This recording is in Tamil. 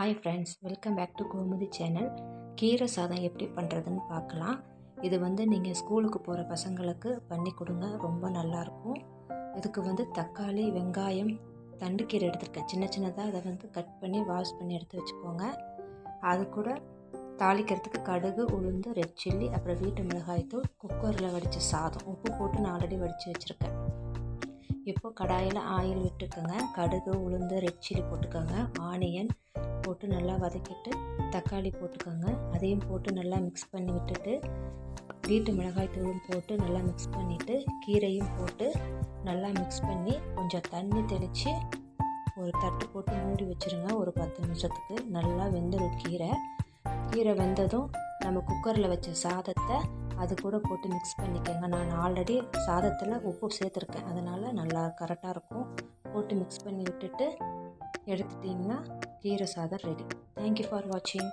Hi friends welcome back to Gomathi channel கீரை சாதம் எப்படி பண்ணுறதுன்னு பார்க்கலாம். இது வந்து நீங்கள் ஸ்கூலுக்கு போகிற பசங்களுக்கு பண்ணி கொடுங்க ரொம்ப நல்லாயிருக்கும் இதுக்கு வந்து தக்காளி வெங்காயம் தண்டு கீரை எடுத்துருக்கேன். சின்ன சின்னதாக அதை வந்து கட் பண்ணி வாஷ் பண்ணி எடுத்து வச்சுக்கோங்க. அது கூட தாளிக்கிறதுக்கு கடுகு உளுந்து ரெட் சில்லி அப்புறம் வீட்டு மிளகாய்த்தூள் குக்கரில் வடித்த சாதம். உப்பு போட்டு நான் ஆல்ரெடி வடித்து வச்சுருக்கேன். இப்போது கடாயில் ஆயில் விட்டுக்கோங்க. கடுகு உளுந்து ரெட் சில்லி போட்டுக்கோங்க. ஆனியன் போட்டு நல்லா வதக்கிட்டு தக்காளி போட்டுக்கோங்க. அதையும் போட்டு நல்லா மிக்ஸ் பண்ணி விட்டுட்டு வீட்டு மிளகாய் தூளும் போட்டு நல்லா மிக்ஸ் பண்ணிவிட்டு கீரையும் போட்டு நல்லா மிக்ஸ் பண்ணி கொஞ்சம் தண்ணி தெளித்து ஒரு தட்டு போட்டு மூடி வச்சுருங்க. ஒரு பத்து நிமிஷத்துக்கு நல்லா வெந்துடும் கீரை. கீரை வெந்ததும் நம்ம குக்கரில் வச்ச சாதத்தை அது கூட போட்டு மிக்ஸ் பண்ணிக்கோங்க. நான் ஆல்ரெடி சாதத்தில் உப்பு சேர்த்துருக்கேன். அதனால் நல்லா கரெக்டாக இருக்கும். போட்டு மிக்ஸ் பண்ணி விட்டுட்டு எடுத்துட்டிங்கன்னா கீரை சாதம் ரெடி தேங்க்யூ ஃபார் வாட்சிங்